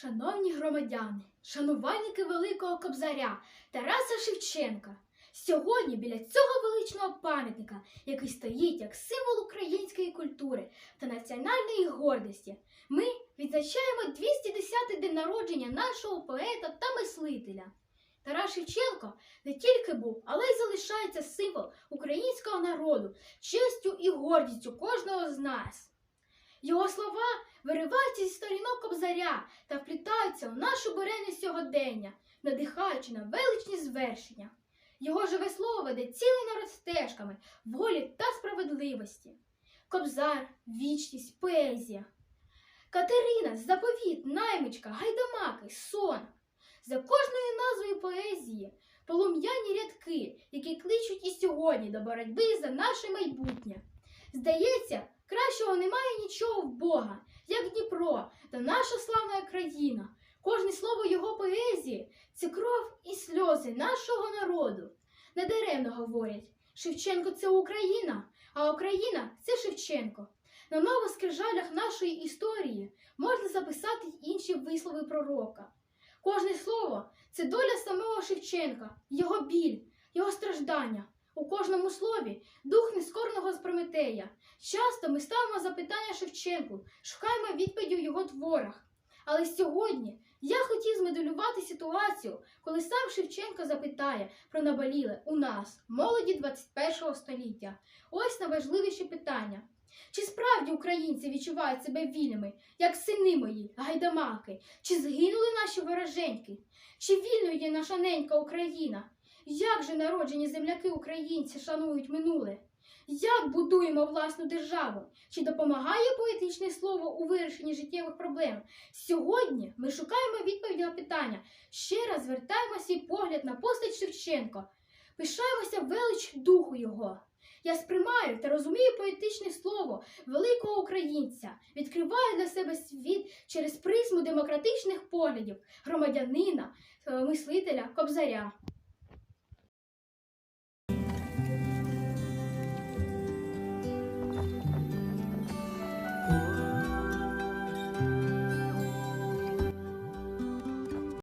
Шановні громадяни, шанувальники Великого Кобзаря Тараса Шевченка, сьогодні біля цього величного пам'ятника, який стоїть як символ української культури та національної гордості, ми відзначаємо 210-й день народження нашого поета та мислителя. Тарас Шевченко не тільки був, але й залишається символ українського народу, честю і гордістю кожного з нас. Його слова вириваються зі сторінок кобзаря та вплітаються у нашу бурене сьогодення, надихаючи на величні звершення. Його живе слово веде цілий народ стежками волі та справедливості. Кобзар, вічність, поезія. Катерина, заповіт, наймичка, гайдамаки, сон. За кожною назвою поезії полум'яні рядки, які кличуть і сьогодні до боротьби за наше майбутнє. Здається, кращого немає нічого в Бога, як Дніпро та наша славна країна. Кожне слово його поезії це кров і сльози нашого народу. Недаремно говорять, Шевченко це Україна, а Україна це Шевченко. На нових скрижалях нашої історії можна записати інші вислови пророка. Кожне слово це доля самого Шевченка, його біль, його страждання. У кожному слові дух нескорного з Прометея. Часто ми ставимо запитання Шевченку, шукаємо відповіді в його творах. Але сьогодні я хотів змоделювати ситуацію, коли сам Шевченко запитає про наболіле у нас, молоді 21 століття. Ось найважливіше питання. Чи справді українці відчувають себе вільними, як сини мої, гайдамаки? Чи згинули наші вороженьки? Чи вільною є наша ненька Україна? Як же народжені земляки українці шанують минуле? Як будуємо власну державу? Чи допомагає поетичне слово у вирішенні життєвих проблем? Сьогодні ми шукаємо відповіді на питання. Ще раз звертаємо свій погляд на постать Шевченко. Пишаємося велич духу його. Я сприймаю та розумію поетичне слово великого українця, відкриваю для себе світ через призму демократичних поглядів громадянина, е, мислителя, кобзаря.